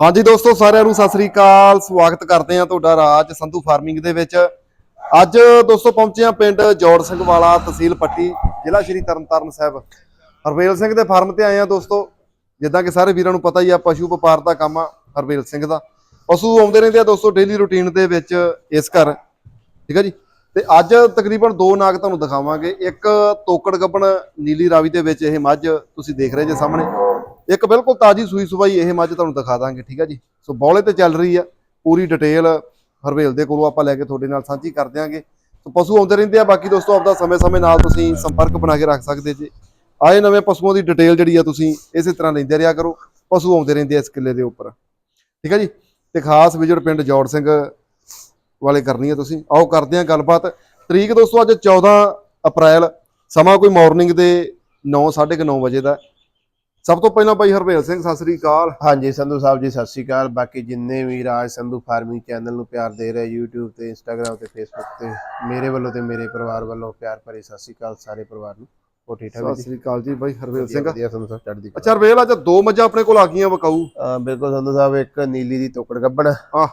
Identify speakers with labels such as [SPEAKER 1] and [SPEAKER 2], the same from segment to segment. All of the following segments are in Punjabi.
[SPEAKER 1] ਹਾਂਜੀ ਦੋਸਤੋ, ਸਾਰਿਆਂ ਨੂੰ ਸਤਿ ਸ੍ਰੀ ਅਕਾਲ। ਸਵਾਗਤ ਕਰਦੇ ਹਾਂ ਤੁਹਾਡਾ ਰਾਜ ਸੰਧੂ ਫਾਰਮਿੰਗ ਦੇ ਵਿੱਚ। ਅੱਜ ਦੋਸਤੋ, ਪਹੁੰਚੇ ਹਾਂ ਪਿੰਡ ਜੋੜ ਸਿੰਘ ਵਾਲਾ ਤਹਿਸੀਲ ਪੱਟੀ, ਜ਼ਿਲ੍ਹਾ ਸ਼੍ਰੀ ਤਰਨਤਾਰਨ ਸਾਹਿਬ। ਹਰਵੇਲ ਸਿੰਘ ਦੇ ਫਾਰਮ ਤੇ ਆਏ ਹਾਂ ਦੋਸਤੋ। ਜਿੱਦਾਂ ਕਿ ਸਾਰੇ ਵੀਰਾਂ ਨੂੰ ਪਤਾ ਹੀ ਆ, ਪਸ਼ੂ ਵਪਾਰ ਦਾ ਕੰਮ ਆ ਹਰਵੇਲ ਸਿੰਘ ਦਾ। ਪਸ਼ੂ ਆਉਂਦੇ ਰਹਿੰਦੇ ਆ ਦੋਸਤੋ ਡੇਲੀ ਰੁਟੀਨ ਦੇ ਵਿੱਚ ਇਸ ਘਰ। ਠੀਕ ਹੈ ਜੀ? ਤੇ ਅੱਜ ਤਕਰੀਬਨ ਦੋ ਨਾਗ ਤੁਹਾਨੂੰ ਦਿਖਾਵਾਂਗੇ। ਇੱਕ ਤੋਕੜ ਗੱਬਣ ਨੀਲੀ ਰਾਵੀ ਦੇ ਵਿੱਚ ਇਹ ਮੱਝ ਤੁਸੀਂ ਦੇਖ ਰਹੇ ਜੇ ਸਾਹਮਣੇ। ਇੱਕ ਬਿਲਕੁਲ ਤਾਜੀ ਸੂਈ ਸੁਬਾਈ ਇਹ ਮੱਝ ਤੁਹਾਨੂੰ ਦਿਖਾ ਦਾਂਗੇ, ਠੀਕ ਹੈ ਜੀ? ਸੋ ਬੌਲੇ ਤੇ ਚੱਲ ਰਹੀ ਆ, ਪੂਰੀ ਡਿਟੇਲ ਹਰਵੇਲ ਦੇ ਕੋਲੋਂ ਆਪਾਂ ਲੈ ਕੇ ਤੁਹਾਡੇ ਨਾਲ ਸਾਂਝੀ ਕਰ ਦਿਆਂਗੇ। ਸੋ ਪਸ਼ੂ ਆਉਂਦੇ ਰਹਿੰਦੇ ਆ, ਬਾਕੀ ਦੋਸਤੋ ਆਪਦਾ ਸਮੇਂ-ਸਮੇਂ ਨਾਲ ਤੁਸੀਂ ਸੰਪਰਕ ਬਣਾ ਕੇ ਰੱਖ ਸਕਦੇ ਜੀ। ਆਏ ਨਵੇਂ ਪਸ਼ੂਆਂ ਦੀ ਡਿਟੇਲ ਜਿਹੜੀ ਆ ਤੁਸੀਂ ਇਸੇ ਤਰ੍ਹਾਂ ਲੈਂਦੇ ਰਿਹਾ ਕਰੋ, ਪਸ਼ੂ ਆਉਂਦੇ ਰਹਿੰਦੇ ਆ ਇਸ ਕਿੱਲੇ ਦੇ ਉੱਪਰ। ਠੀਕ ਹੈ ਜੀ? ਤੇ ਖਾਸ ਵਿਜਿਟ ਪਿੰਡ ਜੋੜ ਸਿੰਘ ਵਾਲੇ ਕਰਨੀ ਹੈ ਤੁਸੀਂ। ਆਓ ਕਰਦੇ ਹਾਂ ਗੱਲਬਾਤ। ਤਰੀਕ ਦੋਸਤੋ ਅੱਜ 14 ਅਪ੍ਰੈਲ, ਸਮਾਂ ਕੋਈ ਮਾਰਨਿੰਗ ਦੇ 9:30 ਵਜੇ ਦਾ। ਸਭ ਤੋਂ ਪਹਿਲਾਂ ਭਾਈ ਹਰਵੇਲ ਸਿੰਘ ਸਤਿ ਸ੍ਰੀ ਅਕਾਲ।
[SPEAKER 2] ਹਾਂਜੀ ਸੰਧੂ ਸਾਹਿਬ ਜੀ ਸਤਿ ਸ਼੍ਰੀ ਅਕਾਲ। ਬਾਕੀ ਜਿੰਨੇ ਵੀ ਰਾਜ ਸੰਧੂ ਫਾਰਮਿੰਗ ਚੈਨਲ ਨੂੰ ਪਿਆਰ ਦੇ ਰਹੇ YouTube ਤੇ Instagram ਤੇ Facebook ਤੇ ਮੇਰੇ ਵੱਲੋਂ ਤੇ ਮੇਰੇ ਪਰਿਵਾਰ ਵੱਲੋਂ ਪਿਆਰ ਭਰੀ ਸਤਿ ਸ਼੍ਰੀ ਅਕਾਲ ਸਾਰੇ ਪਰਿਵਾਰ ਨੂੰ। ਹੋ ਠੀਕ ਠਾਕ
[SPEAKER 1] ਸਤਿ ਸ੍ਰੀ ਅਕਾਲ ਜੀ ਭਾਈ ਹਰਵੇਲ ਸਿੰਘ।
[SPEAKER 2] ਵਧੀਆ ਸੰਧੂ ਸਾਹਿਬ ਚੜ੍ਹਦੀ
[SPEAKER 1] ਅੱਛਾ ਹਰਵੇਲ ਅੱਜ ਦੋ ਮੱਝਾਂ ਆਪਣੇ ਕੋਲ ਆ ਗਈਆਂ ਵਕਾਊ
[SPEAKER 2] ਕਲਾ ਬਿਲਕੁਲ ਸੰਧੂ ਸਾਹਿਬ ਇੱਕ ਨੀਲੀ ਦੀ ਤੋਕੜ ਗੱਬਣ
[SPEAKER 1] ਆਹ।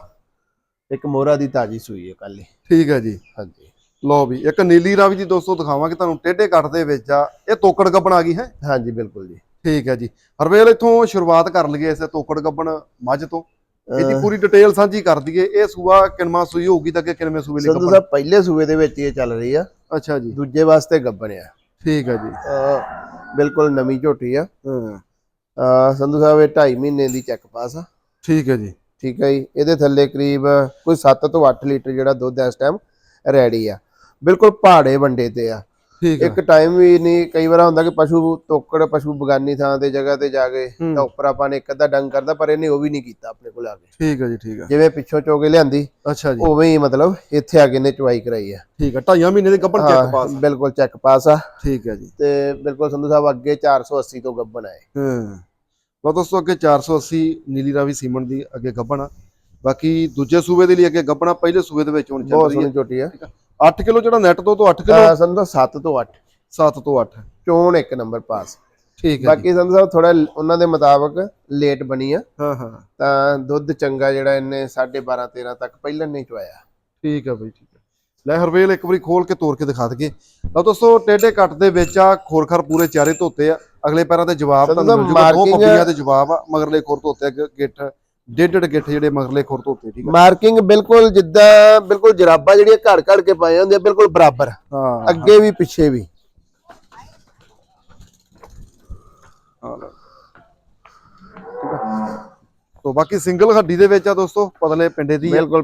[SPEAKER 2] ਇੱਕ ਮੋਹਰਾ ਦੀ ਤਾਜੀ ਸੂਈ ਹੈ ਕੱਲ
[SPEAKER 1] ਠੀਕ ਹੈ ਜੀ।
[SPEAKER 2] ਹਾਂਜੀ।
[SPEAKER 1] ਲਓ ਵੀ ਇੱਕ ਨੀਲੀ ਰਾਵੀ ਜੀ ਦੋਸਤੋ ਦਿਖਾਵਾਂਗੇ ਤੁਹਾਨੂੰ ਟੇਢੇ ਕੱਟ ਦੇ ਵਿੱਚ ਆ। ਇਹ ਤੋਕੜ ਗੱਬਣ ਆ ਗਈ ਹੈ?
[SPEAKER 2] ਹਾਂਜੀ ਬਿਲਕੁਲ ਜੀ।
[SPEAKER 1] ਠੀਕ ਹੈ ਜੀ। ਹਰਵੇਲ ਇੱਥੋਂ ਸ਼ੁਰੂਆਤ ਕਰ ਲਈਏ ਇਸੇ ਤੋਕੜ ਗੱਬਣ ਮੱਝ ਤੋਂ। ਇਹਦੀ ਪੂਰੀ ਡਿਟੇਲ ਸਾਂਝੀ ਕਰ ਦਈਏ ਇਹ ਸੂਆ ਕਿੰਨਵਾਂ ਸੂਈ ਹੋਊਗੀ ਤਾਂ ਕਿ ਕਿੰਨਵੇਂ ਸੂਏ ਲਈ ਗੱਬਣ?
[SPEAKER 2] ਸਾਹਿਬ ਪਹਿਲੇ ਸੂਏ ਦੇ ਵਿੱਚ ਇਹ ਚੱਲ ਰਹੀ ਆ।
[SPEAKER 1] ਅੱਛਾ ਜੀ।
[SPEAKER 2] ਦੂਜੇ ਵਾਸਤੇ ਗੱਬਣ ਆ।
[SPEAKER 1] ਠੀਕ ਹੈ ਜੀ।
[SPEAKER 2] ਬਿਲਕੁਲ ਨਵੀਂ ਝੋਟੀ ਆ।
[SPEAKER 1] ਹਾਂ।
[SPEAKER 2] ਸੰਧੂ ਸਾਹਿਬ ਇਹ 2.5 ਮਹੀਨੇ ਦੀ ਚੈੱਕ ਪਾਸ ਆ।
[SPEAKER 1] ਠੀਕ ਹੈ ਜੀ।
[SPEAKER 2] ਠੀਕ ਹੈ ਜੀ। ਇਹਦੇ ਥੱਲੇ ਕਰੀਬ ਕੋਈ 7 ਤੋਂ 8 ਲੀਟਰ ਜਿਹੜਾ ਦੁੱਧ ਇਸ ਟਾਈਮ ਰੈਡੀ ਆ। ਬਿਲਕੁਲ ਪਹਾੜੇ ਵੰਡੇ ਤੇ ਆ। ਇੱਕ ਟਾਈਮ ਵੀ ਨਹੀਂ ਕਈ ਵਾਰ ਹੁੰਦਾ ਕਿ ਪਸ਼ੂ ਤੋਕੜ ਪਸ਼ੂ ਬਗਾਨੀ ਥਾਂ ਤੇ ਜਗ੍ਹਾ ਤੇ ਜਾ ਕੇ
[SPEAKER 1] ਹੂੰ।
[SPEAKER 2] ਤਾਂ ਉੱਪਰ ਆਪਾਂ ਨੇ ਇੱਕ ਅੱਧਾ ਡੰਗ ਕਰਦਾ ਪਰ ਇਹਨੇ ਉਹ ਵੀ ਨਹੀਂ ਕੀਤਾ ਆਪਣੇ ਕੋਲ ਆ ਕੇ।
[SPEAKER 1] ਠੀਕ ਹੈ ਜੀ ਠੀਕ ਹੈ
[SPEAKER 2] ਜਿਵੇਂ ਪਿੱਛੋਂ ਚੋਗੇ ਲਿਆਂਦੀ
[SPEAKER 1] ਅੱਛਾ ਜੀ।
[SPEAKER 2] ਉਵੇਂ ਹੀ ਮਤਲਬ ਇੱਥੇ ਆ ਕੇ ਇਹਨੇ ਚੁਆਈ ਕਰਾਈ ਆ।
[SPEAKER 1] ਠੀਕ ਹੈ ਢਾਈਆਂ ਮਹੀਨੇ ਦੇ ਗੱਭਣ ਚੈੱਕ ਪਾਸ
[SPEAKER 2] ਬਿਲਕੁਲ ਚੈੱਕ ਪਾਸ ਆ।
[SPEAKER 1] ਠੀਕ ਹੈ ਜੀ।
[SPEAKER 2] ਤੇ ਬਿਲਕੁਲ ਸੰਧੂ ਸਾਹਿਬ ਅੱਗੇ 480 ਤੋਂ ਗੱਬਨ ਆਏ।
[SPEAKER 1] ਹਾਂ। ਲਓ ਦੋਸਤੋ ਅੱਗੇ 480 ਨੀਲੀ ਰਾਵੀ ਸੀਮਨ ਦੀ ਅੱਗੇ ਗੱਭਣ ਆ। ਬਾਕੀ ਦੂਜੇ ਸੂਬੇ ਦੇ ਲਈ ਅੱਗੇ ਗੱਭਣਾ ਪਹਿਲੇ ਸੂਬੇ ਦੇ ਵਿੱਚ ਹੁਣ ਚੱਲ
[SPEAKER 2] ਬਹੁਤ
[SPEAKER 1] ਰਹੀ
[SPEAKER 2] ਸੋਹਣੀ ਝੋਟੀ ਆ।
[SPEAKER 1] ਹੈ 8 ਕਿਲੋ ਜਿਹੜਾ ਨੈਟ ਤੋਂ ਤੋਂ 8 ਕਿਲੋ?
[SPEAKER 2] ਸੰਧੂ 7 ਤੋਂ 8
[SPEAKER 1] 7 ਤੋਂ 8
[SPEAKER 2] ਚੋਣ ਇੱਕ ਨੰਬਰ ਪਾਸ
[SPEAKER 1] ਠੀਕ ਹੈ
[SPEAKER 2] ਬਾਕੀ ਸੰਧੂ ਸਾਹਿਬ ਥੋੜਾ ਉਹਨਾਂ ਦੇ ਮੁਤਾਬਕ ਲੇਟ ਬਣੀ ਆ।
[SPEAKER 1] ਹਾਂ ਹਾਂ।
[SPEAKER 2] ਤਾਂ ਦੁੱਧ ਚੰਗਾ ਜਿਹੜਾ ਇਹਨੇ 12.5 13 ਤੱਕ ਪਹਿਲਾਂ ਨਹੀਂ ਚੁਆਇਆ
[SPEAKER 1] ਠੀਕ ਹੈ ਬਈ ਠੀਕ ਹੈ ਲੈ ਹਰਵੇਲ ਇੱਕ ਵਾਰੀ ਖੋਲ ਕੇ ਤੋੜ ਕੇ ਦਿਖਾ ਦਈਏ। ਲਓ ਦੋਸਤੋ ਟੇਢੇ ਕੱਟ ਦੇ ਵਿੱਚ ਆ ਖੋਰਖਰ ਪੂਰੇ ਚਾਰੇ ਧੋਤੇ ਆ। ਅਗਲੇ ਪੈਰਾਂ ਤੇ ਜਵਾਬ ਤੁਹਾਨੂੰ ਮਿਲ ਜੂਗਾ। ਦੋ ਪੱਪੀਆਂ ਜਵਾਬ ਆ ਮਗਰਲੇ ਖੁਰ ਧੋਤੇ ਅੱਗੇ ਗਿੱਠ ਡੇਢ ਡੇਢ ਗਿੱਠ ਜਿਹੜੇ ਮਗਰਲੇ ਖੁਰ ਧੋਤੇ ਠੀਕ ਆ?
[SPEAKER 2] ਮਾਰਕਿੰਗ ਬਿਲਕੁਲ ਜਿੱਦਾਂ ਬਿਲਕੁਲ ਜਰਾਬਾਂ ਜਿਹੜੀਆਂ ਘੜ ਘੜ ਕੇ ਪਾਏ ਹੁੰਦੇ ਆ ਬਿਲਕੁਲ ਬਰਾਬਰ।
[SPEAKER 1] ਹਾਂ
[SPEAKER 2] ਅੱਗੇ ਵੀ ਪਿੱਛੇ ਵੀ।
[SPEAKER 1] ਠੀਕ ਤੋ ਬਾਕੀ ਸਿੰਗਲ ਹੱਡੀ ਦੇ ਵਿੱਚ ਆ ਦੋਸਤੋ ਪਤਲੇ ਪਿੰਡੇ ਦੀ।
[SPEAKER 2] ਬਿਲਕੁਲ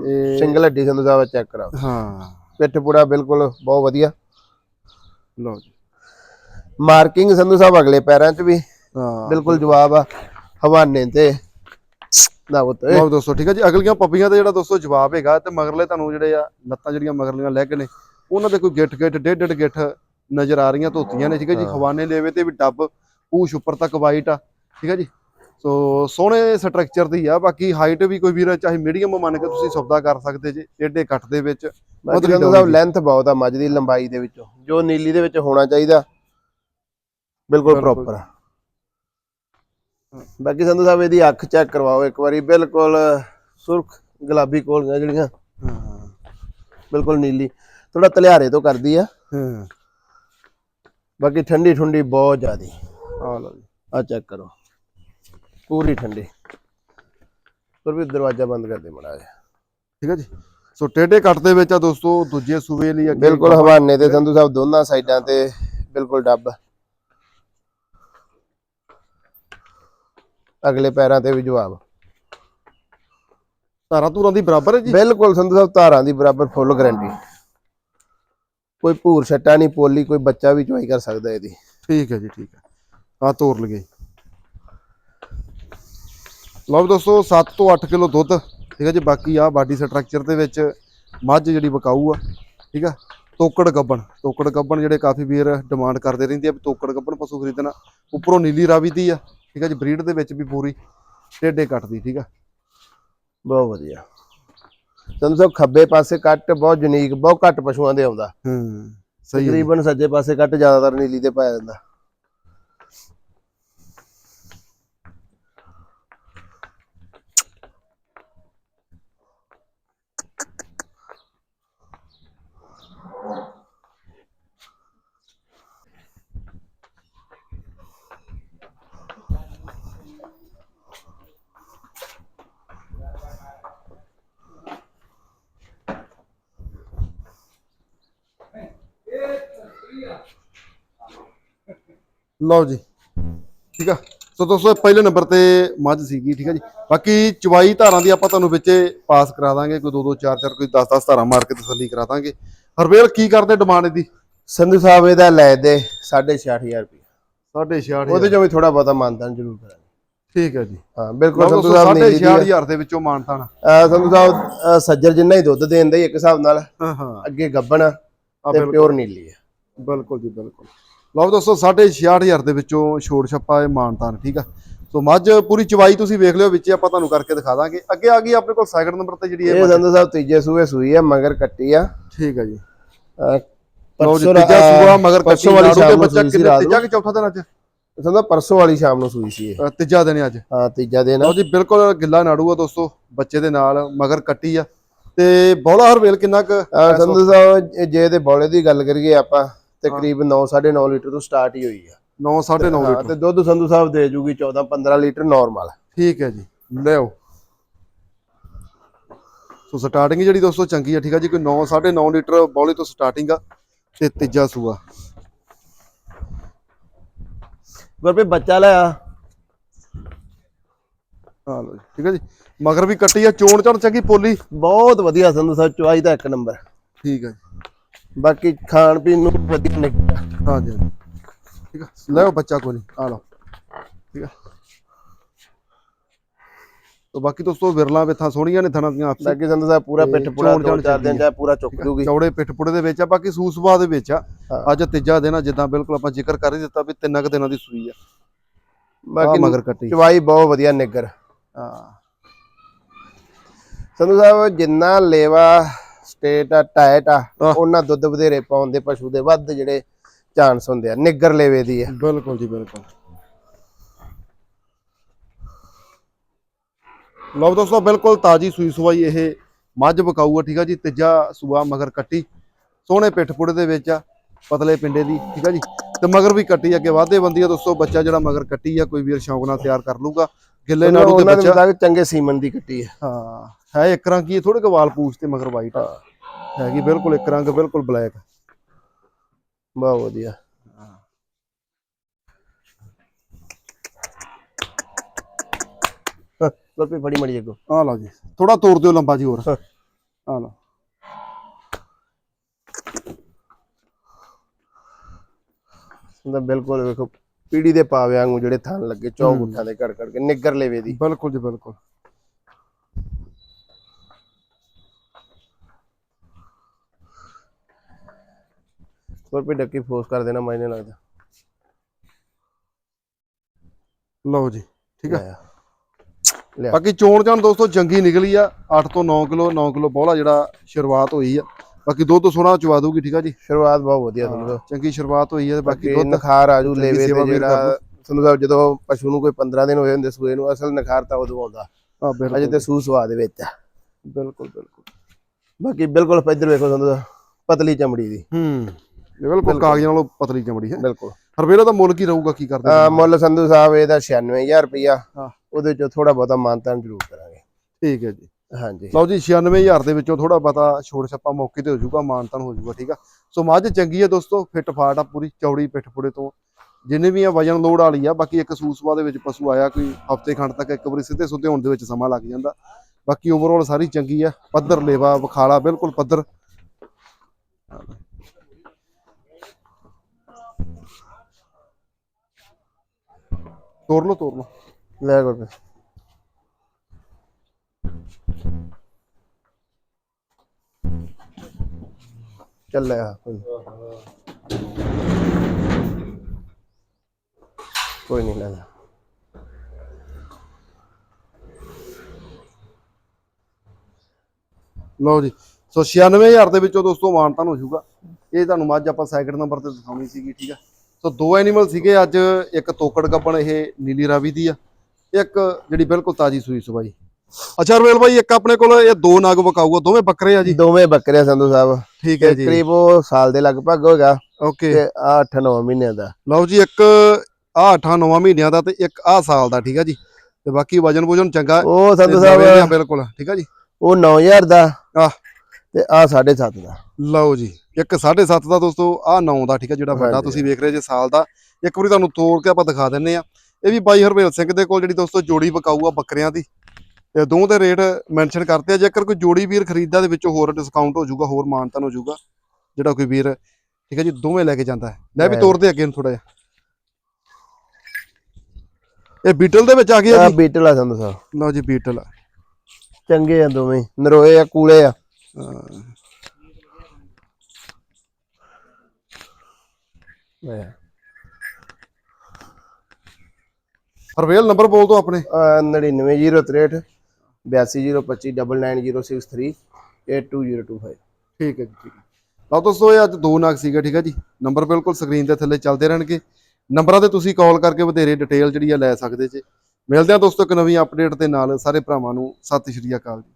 [SPEAKER 1] ਇਹ-
[SPEAKER 2] ਸਿੰਗਲ ਹੱਡੀ ਸੰਧੂ ਸਾਹਿਬ ਚੈੱਕ ਕਰਾਓ।
[SPEAKER 1] ਹਾਂ।
[SPEAKER 2] ਪਿੱਠ ਪੂੜਾ ਬਿਲਕੁਲ ਬਹੁਤ ਵਧੀਆ।
[SPEAKER 1] ਲਓ ਜੀ।
[SPEAKER 2] ਮਾਰਕਿੰਗ ਸੰਧੂ ਸਾਹਿਬ ਅਗਲੇ ਪੈਰਾਂ 'ਚ ਵੀ
[SPEAKER 1] ਹਾਂ।
[SPEAKER 2] ਬਿਲਕੁਲ ਜਵਾਬ ਆ ਹਵਾਨੇ ਤੇ। ਨਾ ਬਤ
[SPEAKER 1] ਲਓ ਦੋਸਤੋ ਠੀਕ ਹੈ ਜੀ? ਅਗਲੀਆਂ ਪੱਪੀਆਂ ਦਾ ਜਿਹੜਾ ਦੋਸਤੋ ਜਵਾਬ ਹੈਗਾ ਤੇ ਮਗਰਲੇ ਤੁਹਾਨੂੰ ਜਿਹੜੇ ਆ ਲੱਤਾਂ ਜਿਹੜੀਆਂ ਮਗਰਲੀਆਂ ਲੈਗ ਨੇ ਉਹਨਾਂ ਦੇ ਕੋਈ ਗਿੱਠ ਗਿੱਠ ਡੇਢ ਡੇਢ ਗਿੱਠ ਨਜ਼ਰ ਆ ਰਹੀਆਂ ਧੋਤੀਆਂ ਨੇ ਠੀਕ ਹੈ ਜੀ। ਖਵਾਨੇ ਲੈਵੇ ਤੇ ਵੀ ਡੱਬ ਪੂਛ ਉੱਪਰ ਤੱਕ ਵਾਈਟ ਆ ਠੀਕ ਹੈ ਜੀ? ਸੋ ਸੋਹਣੇ ਸਟਰਕਚਰ ਦੀ ਆ ਬਾਕੀ ਹਾਈਟ ਵੀ ਕੋਈ ਵੀਰ ਚਾਹੇ ਮੀਡੀਅਮ ਮੰਨ ਕੇ ਤੁਸੀਂ ਸੌਦਾ ਕਰ ਸਕਦੇ ਜੇ ਟੇਢੇ ਕੱਟ ਦੇ ਵਿੱਚ
[SPEAKER 2] ਸੰਧੂ ਸਾਹਿਬ ਲੈਂਥ ਬਹੁਤ ਆ ਮੱਝ ਦੀ ਲੰਬਾਈ ਦੇ ਵਿੱਚੋਂ ਜੋ ਨੀਲੀ ਦੇ ਵਿੱਚ ਹੋਣਾ ਚਾਹੀਦਾ ਬਿਲਕੁਲ
[SPEAKER 1] ਬਿਲਕੁਲ।
[SPEAKER 2] ਪ੍ਰੋਪਰ ਬਾਕੀ ਸੰਧੂ ਸਾਹਿਬ ਇਹਦੀ ਅੱਖ ਚੈੱਕ ਕਰਵਾਓ ਇੱਕ ਵਾਰੀ ਬਿਲਕੁਲ ਸੁਰਖ ਗੁਲਾਬੀ ਕੋਲੀਆਂ ਜਿਹੜੀਆਂ।
[SPEAKER 1] ਹਾਂ।
[SPEAKER 2] ਬਿਲਕੁਲ ਨੀਲੀ। ਥੋੜਾ ਤਲਿਆਰੇ ਤੋਂ ਕਰਦੀ ਆ।
[SPEAKER 1] ਹਾਂ।
[SPEAKER 2] ਬਾਕੀ ਠੰਡੀ ਠੰਡੀ ਬਹੁਤ ਜ਼ਿਆਦੀ।
[SPEAKER 1] ਆ ਲਓ
[SPEAKER 2] ਆ ਚੈੱਕ ਕਰੋ। ਪੂਰੀ ਠੰਡੀ। ਪਰ ਵੀ ਦਰਵਾਜ਼ਾ ਬੰਦ ਕਰ ਦੇ ਮੜਾ
[SPEAKER 1] ਠੀਕ ਹੈ ਜੀ। ਸੋ ਟੇਢੇ ਕੱਟ ਦੇ ਵਿੱਚ ਆ ਦੋਸਤੋ ਦੂਜੇ ਸੂਬੇ ਲਈ
[SPEAKER 2] ਬਿਲਕੁਲ ਹਵਾਨੇ ਤੇ ਸੰਧੂ ਸਾਹਿਬ ਦੋਨਾਂ ਸਾਈਡਾਂ ਤੇ ਬਿਲਕੁਲ ਡੱਬ। ਅਗਲੇ ਪੈਰਾਂ ਤੇ ਵੀ ਜਵਾਬ।
[SPEAKER 1] ਧਾਰਾਂ ਧੂਰਾਂ ਦੀ ਬਰਾਬਰ ਹੈ ਜੀ?
[SPEAKER 2] ਬਿਲਕੁਲ ਸੰਧੂ ਸਾਹਿਬ ਧਾਰਾਂ ਦੀ ਬਰਾਬਰ ਫੁੱਲ ਗਾਰੰਟੀ। ਕੋਈ ਭੂਰ ਛੱਟਾ ਨਹੀਂ ਪੋਲੀ ਕੋਈ ਬੱਚਾ ਵੀ ਚੁਆਈ ਕਰ ਸਕਦਾ ਇਹਦੀ।
[SPEAKER 1] ਠੀਕ ਹੈ ਜੀ ਠੀਕ ਹੈ। ਆ ਤੋਰ ਲਗੇ ਲਓ ਵੀ ਦੋਸਤੋ 7 ਤੋਂ 8 ਕਿਲੋ ਦੁੱਧ ਠੀਕ ਹੈ ਜੀ ਬਾਕੀ ਆ ਬਾਡੀ ਸਟਰਕਚਰ ਦੇ ਵਿੱਚ ਮੱਝ ਜਿਹੜੀ ਬਕਾਊ ਆ ਠੀਕ ਆ ਤੋਕੜ ਗੱਬਣ ਤੋਕੜ ਗੱਬਣ ਜਿਹੜੇ ਕਾਫੀ ਵੀਰ ਡਿਮਾਂਡ ਕਰਦੇ ਰਹਿੰਦੇ ਆ ਵੀ ਤੋਕੜ ਗੱਬਣ ਪਸ਼ੂ ਖਰੀਦਣਾ। ਉੱਪਰੋਂ ਨੀਲੀ ਰਾਵੀ ਦੀ ਆ ਠੀਕ ਆ ਜੀ ਬਰੀਡ ਦੇ ਵਿੱਚ ਵੀ ਪੂਰੀ ਟੇਢੇ ਕੱਟਦੀ ਠੀਕ ਆ।
[SPEAKER 2] ਬਹੁਤ ਵਧੀਆ। ਸੰਧੂ ਸਾਹਿਬ ਖੱਬੇ ਪਾਸੇ ਕੱਟ ਬਹੁਤ ਯੂਨੀਕ ਬਹੁਤ ਘੱਟ ਪਸ਼ੂਆਂ ਦੇ ਆਉਂਦਾ।
[SPEAKER 1] ਹੂੰ ਸਹੀ ਹੈ।
[SPEAKER 2] ਤਕਰੀਬਨ ਸੱਜੇ ਪਾਸੇ ਕੱਟ ਜ਼ਿਆਦਾਤਰ ਨੀਲੀ ਤੇ ਪਾਇਆ ਜਾਂਦਾ।
[SPEAKER 1] ਲਓ ਜੀ। ਠੀਕ ਆ? ਸੋ ਦੋਸਤੋ ਪਹਿਲੇ ਨੰਬਰ ਤੇ ਮੱਝ ਸੀਗੀ ਠੀਕ ਆ ਜੀ। ਬਾਕੀ ਚਵਾਈ ਧਾਰਾਂ ਦੀ ਆਪਾਂ ਤੁਹਾਨੂੰ ਵਿੱਚੇ ਪਾਸ ਕਰਾ ਦਾਂਗੇ। ਕੋਈ 2 2 4 4 ਕੋਈ 10 10 ਧਾਰਾਂ ਮਾਰ ਕੇ ਤਸੱਲੀ ਕਰਾ ਦਾਂਗੇ। ਹਰਵੇਲ ਕੀ ਕਰਦੇ ਡਿਮਾਂਡ ਇਹਦੀ?
[SPEAKER 2] ਸੰਧੂ ਸਾਹਿਬ ਇਹਦਾ ਲੈ ਦੇ 6.5000 ਰੁਪਏ
[SPEAKER 1] 6.5
[SPEAKER 2] ਉਹਦੇ ਚੋਂ ਵੀ ਥੋੜਾ ਬਹੁਤਾ ਮਾਨਤਾਨ ਜ਼ਰੂਰ ਕਰਾਂਗੇ।
[SPEAKER 1] ਠੀਕ ਹੈ ਜੀ।
[SPEAKER 2] ਹਾਂ ਬਿਲਕੁਲ ਸੰਧੂ ਸਾਹਿਬ ਆ।
[SPEAKER 1] 6.5000 ਦੇ ਵਿੱਚੋਂ ਮਾਨਤਾਨ।
[SPEAKER 2] ਸੰਧੂ ਸਾਹਿਬ ਸੱਜਰ ਜਿੰਨਾ ਹੀ ਦੁੱਧ ਦੇਣ ਦਾ ਹੀ ਇੱਕ ਹਿਸਾਬ ਨਾਲ
[SPEAKER 1] ਹਾਂ ਹਾਂ।
[SPEAKER 2] ਅੱਗੇ ਗੱਬਣ ਤੇ ਪਿਓਰ ਨੀਲੀ ਆ।
[SPEAKER 1] ਬਿਲਕੁਲ ਜੀ ਬਿਲਕੁਲ। ਲਓ ਦੋਸਤੋ 6.5000 ਦੇ ਵਿੱਚੋਂ ਛੋੜ ਛੱਪਾ ਇਹ ਮਾਨਤਾਨ ਠੀਕ ਆ? ਸੋ ਮੱਝ ਪੂਰੀ ਚਵਾਈ ਤੁਸੀਂ ਵੇਖ ਲਿਓ ਵਿੱਚ ਆਪਾਂ ਤੁਹਾਨੂੰ ਕਰਕੇ ਦਿਖਾ ਦਾਂਗੇ। ਅੱਗੇ ਆ ਗਈ ਆਪਣੇ ਕੋਲ ਸੈਕਿੰਡ ਨੰਬਰ ਤੇ ਜਿਹੜੀ ਇਹ
[SPEAKER 2] ਸੰਧੂ ਸਾਹਿਬ ਤੀਜੇ ਸੂਏ ਸੂਈ ਆ ਮਗਰ ਕੱਟੀ ਆ।
[SPEAKER 1] ਠੀਕ ਹੈ ਜੀ।
[SPEAKER 2] ਪਰਸੋਂ
[SPEAKER 1] ਤੀਜਾ
[SPEAKER 2] ਰਾ-
[SPEAKER 1] ਸੂਆ ਮਗਰ ਕੱਟੀ
[SPEAKER 2] ਪਰਸੋਂ ਵਾਲੀ ਸ਼ਾਮ
[SPEAKER 1] ਬੱਚਾ ਕਿੰਨੇ ਤੀਜਾ ਕਿ ਚੌਥਾ ਦਿਨ ਅੱਜ?
[SPEAKER 2] ਸੰਧੂ ਪਰਸੋਂ ਵਾਲੀ ਸ਼ਾਮ ਨੂੰ ਸੂਈ ਸੀ ਇਹ।
[SPEAKER 1] ਤੀਜਾ ਦਿਨ ਅੱਜ।
[SPEAKER 2] ਹਾਂ ਤੀਜਾ ਦਿਨ ਆ।
[SPEAKER 1] ਲਓ ਜੀ ਬਿਲਕੁਲ ਗਿੱਲਾ ਨਾੜੂ ਆ ਦੋਸਤੋ ਬੱਚੇ ਦੇ ਨਾਲ ਮਗਰ ਕੱਟੀ ਆ। ਤੇ ਬੌਲਾ ਹਰਵੇਲ ਕਿੰਨਾ ਕੁ
[SPEAKER 2] ਸੰਧੂ ਸਾਹਿਬ ਜੇ ਤੇ ਬੌਲੇ ਦੀ ਗੱਲ ਕਰੀਏ ਆਪਾਂ ਤਕਰੀਬ 9 9.5 ਲੀਟਰ ਤੋਂ ਸਟਾਰਟ ਹੀ ਹੋਈ ਆ।
[SPEAKER 1] 9 9.5
[SPEAKER 2] ਹਾਂ,
[SPEAKER 1] ਲੀਟਰ।
[SPEAKER 2] ਤੇ ਦੁੱਧ ਸੰਧੂ ਸਾਹਿਬ ਦੇ ਜੂਗੀ 14 15 ਲੀਟਰ ਨਾਰਮਲ
[SPEAKER 1] ਠੀਕ ਹੈ ਜੀ। ਲਿਓ ਸੋ ਸਟਾਰਟਿੰਗ ਜਿਹੜੀ ਦੋਸਤੋ ਚੰਗੀ ਆ ਠੀਕ ਆ ਜੀ ਕੋਈ 9 9.5 ਲੀਟਰ ਬੌਲੇ ਤੋਂ ਸਟਾਰਟਿੰਗ ਆ ਤੇ ਤੀਜਾ ਸੂਆ।
[SPEAKER 2] ਗੁਰਪੇ ਬੱਚਾ ਲਿਆ
[SPEAKER 1] ਹਾਂ ਜੀ ਠੀਕ ਹੈ ਜੀ। ਮਗਰ ਵੀ ਕੱਟੀ ਆ ਚੋਣ ਚਣ ਚੰਗੀ ਪੋਲੀ।
[SPEAKER 2] ਬਹੁਤ ਵਧੀਆ ਸੰਧੂ ਸਾਹਿਬ ਚੁਆਈ ਦਾ ਇੱਕ ਨੰਬਰ।
[SPEAKER 1] ਠੀਕ ਹੈ ਜੀ।
[SPEAKER 2] ਬਾਕੀ ਖਾਣ ਪੀਣ ਨੂੰ ਵਧੀਆ ਨਿਕਲਿਆ
[SPEAKER 1] ਹਾਂ ਜੀ ਜੀ। ਠੀਕ ਆ ਲਿਓ ਬੱਚਾ ਨਹੀਂ ਆ ਲਓ। ਠੀਕ ਆ। ਤੋ ਬਾਕੀ ਦੋਸਤੋ ਵਿਰਲਾ ਵੇਥਾਂ ਸੋਹਣੀਆਂ ਨੇ ਥਣਾ ਦੀਆਂ ਆਪਸੇ।
[SPEAKER 2] ਸੰਧੂ ਸਾਹਿਬ ਪੂਰਾ ਪਿੱਠ ਪੂਰਾ
[SPEAKER 1] ਚੋਣ
[SPEAKER 2] ਦੋ ਚਾਰ ਦਿਨ ਚਾਹੇ ਪੂਰਾ ਚੁੱਕ ਜੂਗੀ।
[SPEAKER 1] ਚੌੜੇ ਪਿੱਠ ਪੁੜੇ ਦੇ ਵਿੱਚ ਆ ਬਾਕੀ ਸੂਸਵਾ ਦੇ ਵਿੱਚ ਆ। ਅੱਜ ਤੀਜਾ ਦਿਨ ਆ ਜਿੱਦਾਂ ਬਿਲਕੁਲ ਆਪਾਂ ਜ਼ਿਕਰ ਕਰ ਹੀ ਦਿੱਤਾ ਵੀ ਤਿੰਨਾਂ ਕੁ ਦਿਨਾਂ ਦੀ ਸੂਈ ਆ।
[SPEAKER 2] ਬਾਕੀ
[SPEAKER 1] ਮਗਰ ਕੱਟੀ।
[SPEAKER 2] ਚੁਆਈ ਬਹੁਤ ਵਧੀਆ ਨਿੱਗਰ
[SPEAKER 1] ਹਾਂ।
[SPEAKER 2] ਸੰਧੂ ਸਾਹਿਬ ਜਿੰਨਾ ਲੇਵਾ ਸਟੇਟ ਆ ਟਾਈਟ ਆ। ਉਹਨਾਂ ਦੁੱਧ ਵਧੇਰੇ ਪਾਉਣ ਦੇ ਪਸ਼ੂ ਦੇ ਵੱਧ ਜਿਹੜੇ ਚਾਂਸ ਹੁੰਦੇ ਆ ਨਿੱਗਰ ਲੇਵੇ ਦੀ ਆ।
[SPEAKER 1] ਬਿਲਕੁਲ ਜੀ ਬਿਲਕੁਲ। ਲਓ ਦੋਸਤੋ ਬਿਲਕੁਲ ਤਾਜੀ ਸੂਈ ਸਵਾਈ ਇਹ ਮੱਝ ਬਕਾਊ ਆ ਠੀਕ ਆ ਜੀ ਤੀਜਾ ਸੂਆ ਮਗਰ ਕੱਟੀ ਸੋਹਣੇ ਪਿੱਠ ਪੁੜੇ ਦੇ ਵਿੱਚ ਆ ਪਤਲੇ ਪਿੰਡੇ ਦੀ ਠੀਕ ਆ ਜੀ। ਤੇ ਮਗਰ ਵੀ ਕੱਟੀ ਆ, ਅੱਗੇ ਵਾਧੇ ਬੰਦੀ ਆ ਦੋਸਤੋ ਬੱਚਾ ਜਿਹੜਾ ਮਗਰ ਕੱਟੀ ਆ ਕੋਈ ਵੀਰ ਸ਼ੌਂਕ ਨਾਲ ਤਿਆਰ ਕਰ ਲੂਗਾ ਗਿੱਲੇ ਨਾੜੂ
[SPEAKER 2] ਦੇ
[SPEAKER 1] ਬੱਚਾ।
[SPEAKER 2] ਚੰਗੇ ਸੀਮਨ ਦੀ ਕੱਟੀ ਆ।
[SPEAKER 1] ਹਾਂ ਹੈ ਇੱਕ ਰੰਗ ਕੀ ਥੋੜੇ ਕੁ ਵਾਲ ਪੂਛ ਤੇ ਮਗਰ ਵਾਈਟ ਆ। ਹੈਗੀ ਬਿਲਕੁਲ ਇੱਕ ਰੰਗ ਬਿਲਕੁਲ ਬਲੈਕ।
[SPEAKER 2] ਬਹੁਤ ਵਧੀਆ। ਗੁਰਪੇ ਫੜੀ ਮੜੀ ਅੱਗੋ।
[SPEAKER 1] ਆ ਲਓ ਜੀ ਥੋੜਾ ਤੋੜ ਦਿਓ ਲੰਬਾ ਜੀ ਹੋਰ। ਆ ਲਓ।
[SPEAKER 2] ਉਹਦਾ ਬਿਲਕੁਲ ਵੇਖੋ ਪੀੜੀ ਦੇ ਪਾਵਿਆਂ ਵਾਂਗੂ ਜਿਹੜੇ ਥਣ ਲੱਗੇ ਚੌਕ ਉੱਠਾਂ ਦੇ ਕੜ ਕੜ ਕੇ ਨਿੱਗਰ ਲੇਵੇ ਦੀ।
[SPEAKER 1] ਬਿਲਕੁਲ ਜੀ ਬਿਲਕੁਲ।
[SPEAKER 2] ਗੁਰਪੇ ਡੱਕੀ ਫੋਰਸ ਕਰ ਦੇਣਾ ਮੈਨੂੰ ਲੱਗਦਾ
[SPEAKER 1] ਲਓ ਜੀ ਠੀਕ ਆ।
[SPEAKER 2] ਲਿਆ।
[SPEAKER 1] ਬਾਕੀ ਚੋਣ ਜਾਣ ਦੋਸਤੋ ਚੰਗੀ ਨਿਕਲੀ ਆ 8 ਤੋਂ 9 ਕਿਲੋ 9 ਕਿਲੋ ਬੋਲਾ ਜਿਹੜਾ ਸ਼ੁਰੂਆਤ ਹੋਈ ਆ। ਬਾਕੀ ਦੁੱਧ ਸੋਨਾ ਚਵਾ ਦੂਗੀ ਠੀਕ ਆ ਜੀ?
[SPEAKER 2] ਸ਼ੁਰੂਆਤ ਬਹੁਤ ਵਧੀਆ ਤੁਹਾਨੂੰ
[SPEAKER 1] ਚੰਗੀ ਸ਼ੁਰੂਆਤ ਹੋਈ ਆ ਤੇ ਬਾਕੀ ਦੁੱਧ
[SPEAKER 2] ਨਖਾਰ ਆਜੂ ਲੇਵੇ ਤੇ ਜਿਹੜਾ ਤੁਹਾਨੂੰ ਸਾਹਿਬ ਜਦੋਂ ਪਸ਼ੂ ਨੂੰ ਕੋਈ 15 ਦਿਨ ਹੋਏ ਹੁੰਦੇ ਸੂਏ ਨੂੰ ਅਸਲ ਨਖਾਰ ਤਾਂ ਉਦੋਂ ਆਉਂਦਾ।
[SPEAKER 1] ਬਿਲਕੁਲ।
[SPEAKER 2] ਅਜੇ ਤੇ ਸੂ ਸਵਾ ਦੇ ਵਿੱਚ ਆ।
[SPEAKER 1] ਬਿਲਕੁਲ ਬਿਲਕੁਲ।
[SPEAKER 2] ਬਾਕੀ ਬਿਲਕੁਲ ਇੱਧਰ ਵੇਖੋ ਤੁਹਾਨੂੰ ਪਤਲੀ ਚਮੜੀ ਦੀ।
[SPEAKER 1] ਹੂੰ। ਬਿਲਕੁਲ। ਕਾਗਜ਼ਾਂ ਨਾਲੋਂ ਪਤਲੀ ਚਮੜੀ ਹੈ।
[SPEAKER 2] ਬਿਲਕੁਲ।
[SPEAKER 1] ਹਰਵੇਲਾ ਦਾ ਮੁੱਲ ਕੀ ਰਹੂਗਾ ਕੀ ਕਰਦੇ
[SPEAKER 2] ਮੁੱਲ ਸੰਧੂ ਸਾਹਿਬ ਇਹਦਾ 96000 ਰੁਪਇਆ। ਉਹਦੇ ਚੋਂ ਥੋੜਾ ਬਹੁਤਾ ਮਾਨਤਾਨ ਜ਼ਰੂਰ ਕਰਾਂਗੇ।
[SPEAKER 1] ਠੀਕ ਹੈ ਜੀ।
[SPEAKER 2] ਹਾਂਜੀ।
[SPEAKER 1] ਲਓ ਜੀ 96000 ਦੇ ਵਿੱਚੋਂ ਥੋੜਾ ਪਤਾ ਛੋੜ ਛੱਪਾ ਮੌਕੇ ਤੇ ਹੋ ਜਾਊਗਾ ਮਾਨਤਨ ਹੋ ਜਾਊਗਾ ਠੀਕ ਆ? ਸੋ ਮੱਝ ਚੰਗੀ ਹੈ ਦੋਸਤੋ ਫਿੱਟ ਫਾਟ ਆ ਪੂਰੀ ਚੌੜੀ ਪਿੱਠ ਪੁੜੇ ਤੋਂ। ਜਿੰਨੇ ਵੀ ਆ ਵਜਨ ਲੋਡ ਵਾਲੀ ਆ ਬਾਕੀ ਇੱਕ ਸੂਸਵਾ ਦੇ ਵਿੱਚ ਪਸ਼ੂ ਆਇਆ ਕੋਈ ਹਫ਼ਤੇ ਖੰਡ ਤੱਕ ਇੱਕ ਵਾਰੀ ਸਿੱਧੇ ਸੁੱਧੇ ਹੋਣ ਦੇ ਵਿੱਚ ਸਮਾਂ ਲੱਗ ਜਾਂਦਾ। ਬਾਕੀ ਓਵਰਆਲ ਸਾਰੀ ਚੰਗੀ ਆ ਪੱਧਰ ਲੇਵਾ ਵਿਖਾਲਾ ਬਿਲਕੁਲ ਪੱਧਰ। ਤੋੜ ਲਓ ਤੋੜ ਲਓ।
[SPEAKER 2] ਲੈ ਗੁਰਪ੍ਰੀਤ ਚੱਲ ਕੋਈ ਕੋਈ ਨਹੀਂ ਲੈ
[SPEAKER 1] ਲਓ ਜੀ, ਸੋ 96000 ਦੇ ਵਿੱਚੋਂ ਦੋਸਤੋ ਮਾਨਤਾਨ ਹੋ ਜਾਊਗਾ। ਇਹ ਤੁਹਾਨੂੰ ਮੱਝ ਆਪਾਂ ਸੈਕਿੰਡ ਨੰਬਰ ਤੇ ਦਿਖਾਉਣੀ ਸੀਗੀ, ਠੀਕ ਆ? ਸੋ ਦੋ ਐਨੀਮਲ ਸੀਗੇ ਅੱਜ ਇੱਕ ਤੋਕੜ ਗੱਬਣ ਇਹ ਨੀਲੀ ਰਾਵੀ ਦੀ ਆ। ਇੱਕ ਜਿਹੜੀ ਬਿਲਕੁਲ ਤਾਜੀ ਸੂਈ ਸਵਾਈ। ਅੱਛਾ ਰਵੇਲ ਭਾਈ ਇੱਕ ਆਪਣੇ ਕੋਲ ਇਹ ਦੋ ਨਗ ਵਕਾਊਗਾ ਦੋਵੇਂ ਬੱਕਰੇ ਆ ਜੀ?
[SPEAKER 2] ਦੋਵੇਂ ਬੱਕਰੇ ਆ ਸੰਧੂ ਸਾਹਿਬ।
[SPEAKER 1] ਠੀਕ ਹੈ ਜੀ।
[SPEAKER 2] ਕਰੀਬ ਉਹ ਸਾਲ ਦੇ ਲਗਭਗ ਹੋਗਾ
[SPEAKER 1] ਓਕੇ।
[SPEAKER 2] ਤੇ ਆ 8-9 ਮਹੀਨਿਆਂ ਦਾ।
[SPEAKER 1] ਲਓ ਜੀ ਇੱਕ ਆ 8-9 ਮਹੀਨਿਆਂ ਦਾ ਤੇ ਇੱਕ ਆ ਸਾਲ ਦਾ ਠੀਕ ਆ ਜੀ। ਤੇ ਬਾਕੀ ਵਜਨ ਵਜਨ ਚੰਗਾ
[SPEAKER 2] ਉਹ ਸੰਧੂ
[SPEAKER 1] ਆ
[SPEAKER 2] ਸਾਹਿਬ
[SPEAKER 1] ਬਿਲਕੁਲ ਠੀਕ ਆ ਜੀ।
[SPEAKER 2] ਉਹ 9000 ਦਾ
[SPEAKER 1] ਆਹ।
[SPEAKER 2] ਤੇ ਆ 7.5 ਦਾ।
[SPEAKER 1] ਲਓ ਜੀ। ਇੱਕ 7.5 ਦਾ ਦੋਸਤੋ ਆ 9 ਦਾ ਠੀਕ ਆ ਜਿਹੜਾ ਵੱਡਾ। ਤੁਸੀਂ ਵੇਖ ਰਹੇ ਜੇ ਸਾਲ ਦਾ। ਇੱਕ ਵਾਰੀ ਤੁਹਾਨੂੰ ਤੋੜ ਕੇ ਆਪਾਂ ਦਿਖਾ ਦਿੰਨੇ ਆ। ਇਹ ਵੀ ਬਾਈ ਹਰਵੇਲ ਸਿੰਘ ਦੇ ਕੋਲ ਜਿਹੜੀ ਦੋਸਤੋ ਜੋੜੀ ਵਿਕਾਊ ਆ ਬੱਕਰਿਆਂ ਦੀ। ਤੇ ਦੋਵਾਂ ਦੇ ਰੇਟ ਮੈਂਸ਼ਨ ਕਰਤੇ ਆ। ਜੇਕਰ ਕੋਈ ਜੋੜੀ ਵੀਰ ਖਰੀਦਦਾ ਦੇ ਵਿੱਚੋਂ ਹੋਰ ਡਿਸਕਾਊਂਟ ਹੋ ਜਾਊਗਾ ਹੋਰ ਮਾਨਤਾਨ ਹੋ ਜਾਊਗਾ ਜਿਹੜਾ ਕੋਈ ਵੀਰ ਠੀਕ ਹੈ ਜੀ ਦੋਵੇਂ ਲੈ ਕੇ ਜਾਂਦਾ ਹੈ। ਲੈ ਵੀ। ਤੋੜਦੇ ਅੱਗੇ ਨੂੰ ਥੋੜਾ ਜਿਹਾ। ਇਹ ਬੀਟਲ ਦੇ ਵਿੱਚ ਆ ਗਿਆ
[SPEAKER 2] ਆ
[SPEAKER 1] ਜੀ?
[SPEAKER 2] ਬੀਟਲ ਆ ਸੰਧੂ ਸਾਹਿਬ।
[SPEAKER 1] ਲਓ ਜੀ ਬੀਟਲ ਆ।
[SPEAKER 2] ਚੰਗੇ ਆ ਦੋਵੇਂ ਨਰੋਏ ਆ ਕੂਲੇ ਆ।
[SPEAKER 1] ਹਰਵੇਲ ਨੰਬਰ ਬੋਲ ਦੋ ਆਪਣੇ।
[SPEAKER 2] ਆ 99063 82025 99063 82025
[SPEAKER 1] ਠੀਕ ਹੈ ਜੀ ਠੀਕ ਹੈ। ਲਓ ਦੋਸਤੋ ਇਹ ਅੱਜ ਦੋ ਨਾਗ ਸੀਗਾ ਠੀਕ ਹੈ ਜੀ। ਨੰਬਰ ਬਿਲਕੁਲ ਸਕਰੀਨ ਦੇ ਥੱਲੇ ਚੱਲਦੇ ਰਹਿਣਗੇ। ਨੰਬਰਾਂ ਤੇ ਤੁਸੀਂ ਕਾਲ ਕਰਕੇ ਵਧੇਰੇ ਡਿਟੇਲ ਜਿਹੜੀ ਆ ਲੈ ਸਕਦੇ ਜੇ। ਮਿਲਦੇ ਆ ਦੋਸਤੋ ਇੱਕ ਨਵੀਂ ਅਪਡੇਟ ਦੇ ਨਾਲ। ਸਾਰੇ ਭਰਾਵਾਂ ਨੂੰ ਸਤਿ ਸ਼੍ਰੀ ਅਕਾਲ ਜੀ।